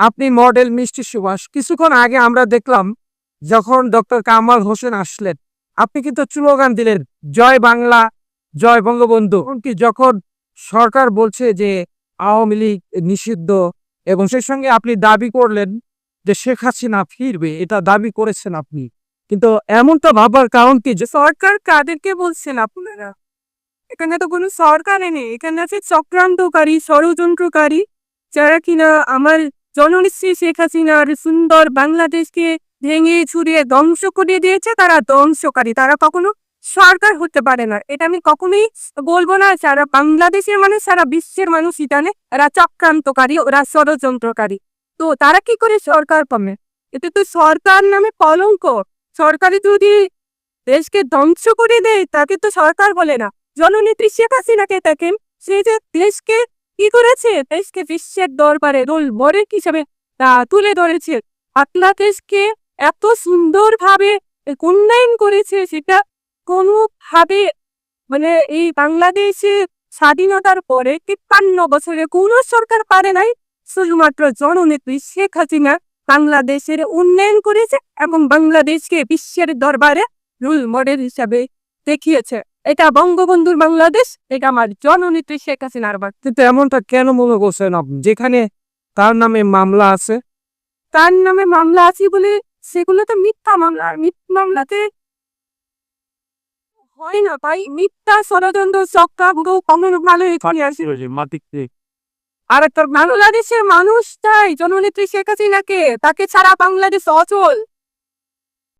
আপনি মডেল মিষ্টি সুভাষ। কিছুক্ষণ আগে আমরা দেখলাম যখন ডক্টর কামাল হোসেন আসলেন, আপনি কিন্তু স্লোগান দিলেন, জয় বাংলা, জয় বঙ্গবন্ধু। এমনকি যখন সরকার বলছে যে আওয়ামী লীগ নিষিদ্ধ এবং সেই সঙ্গে আপনি দাবি করলেন যে শেখ হাসিনা ফিরবে, এটা দাবি করেছেন আপনি। কিন্তু এমনটা ভাবার কারণ কি? যে সরকার কাদেরকে বলছেন আপনারা? এখানে তো কোনো সরকার নেই। এখানে আছে চক্রান্তকারী, ষড়যন্ত্রকারী, যারা কিনা আমার জননেত্রী শেখ হাসিনার সুন্দর বাংলাদেশকে ভেঙে ছুড়িয়ে ধ্বংস করে দিয়েছে তারা ধ্বংসকারী। তারা কখনো সরকার হতে পারে না। এটা আমি কখনোই বলব না, সারা বাংলাদেশের মানুষ, সারা বিশ্বের মানুষই জানে এরা চক্রান্তকারী, ওরা ষড়যন্ত্রকারী। তো তারা কি করে সরকার পাবে? এতে তো সরকার নামে কলঙ্ক। সরকারি যদি দেশকে ধ্বংস করে দেয়, তাকে তো সরকার বলে না। জননেত্রী শেখ হাসিনাকে দেখেন, সে যে দেশকে কি করেছে? দেশকে বিশ্বের দরবারে রোল মডেল হিসাবে তা তুলে ধরেছে। বাংলাদেশকে এত সুন্দরভাবে উন্নয়ন করেছে সেটা কোনোভাবে মানে এই বাংলাদেশে স্বাধীনতার পরে তিপ্পান্ন বছরে কোনো সরকার পারে নাই। শুধুমাত্র জননেত্রী শেখ হাসিনা বাংলাদেশের উন্নয়ন করেছে এবং বাংলাদেশকে বিশ্বের দরবারে রোল মডেল হিসাবে দেখিয়েছে। এটা বঙ্গবন্ধুর বাংলাদেশ এটা আমার জননেত্রী শেখ হাসিনার। কিন্তু এমনটা কেন মনে করছেন যেখানে তার নামে মামলা আছে। তার নামে মামলা আছে বলে সেগুলো তো মিথ্যা মামলা। আর মিথ্যা মামলাতে হয় না ভাই। মিথ্যা ষড়যন্ত্র চক্রান্ত কমন ভালো এখানে আসে। আর একটা বাংলাদেশের মানুষ চাই জননেত্রী শেখ হাসিনাকে। তাকে ছাড়া বাংলাদেশ অচল।